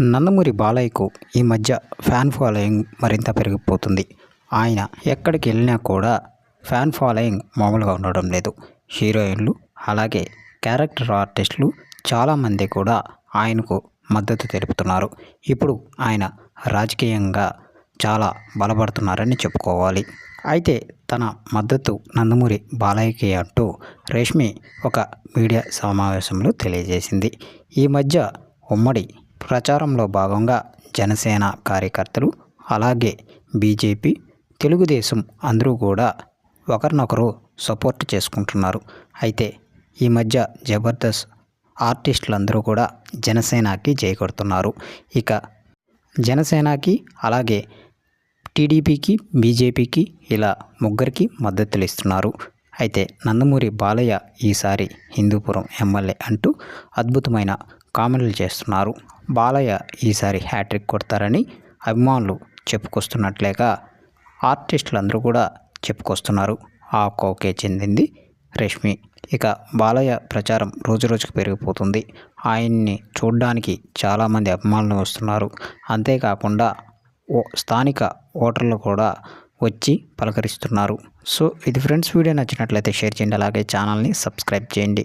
నందమూరి బాలయ్యకు ఈ మధ్య fan following మరింత పెరిగిపోతుంది. ఆయన ఎక్కడికి వెళ్ళినా కూడా ఫ్యాన్ ఫాలోయింగ్ మామూలుగా ఉండడం లేదు. హీరోయిన్లు అలాగే క్యారెక్టర్ ఆర్టిస్టులు చాలామంది కూడా ఆయనకు మద్దతు తెలుపుతున్నారు. ఇప్పుడు ఆయన రాజకీయంగా చాలా బలపడుతున్నారని చెప్పుకోవాలి. అయితే తన మద్దతు నందమూరి బాలయ్యకి అంటూ రేష్మి ఒక మీడియా సమావేశంలో తెలియజేసింది. ఈ మధ్య ఉమ్మడి ప్రచారంలో భాగంగా జనసేన కార్యకర్తలు అలాగే బీజేపీ తెలుగుదేశం అందరూ కూడా ఒకరినొకరు సపోర్ట్ చేసుకుంటున్నారు. అయితే ఈ మధ్య జబర్దస్త్ ఆర్టిస్టులందరూ కూడా జనసేనకి జై కొడుతున్నారు ఇక జనసేనకి అలాగే టీడీపీకి బీజేపీకి ఇలా ముగ్గురికి మద్దతులు ఇస్తున్నారు. అయితే నందమూరి బాలయ్య ఈసారి హిందూపురం ఎమ్మెల్యే అంటూ అద్భుతమైన కామెంట్లు చేస్తున్నారు. బాలయ్య ఈసారి హ్యాట్రిక్ కొడతారని అభిమానులు చెప్పుకొస్తున్నట్లేగా ఆర్టిస్టులందరూ కూడా చెప్పుకొస్తున్నారు. ఆ కోకే చెందింది రష్మి. ఇక బాలయ్య ప్రచారం రోజు రోజుకు పెరిగిపోతుంది. ఆయన్ని చూడడానికి చాలామంది అభిమానులు వస్తున్నారు. అంతేకాకుండా ఓ స్థానిక ఓటర్లు కూడా వచ్చి పలకరిస్తున్నారు. సో ఇది ఫ్రెండ్స్ వీడియో నచ్చినట్లయితే షేర్ చేయండి. అలాగే ఛానల్ని సబ్స్క్రైబ్ చేయండి.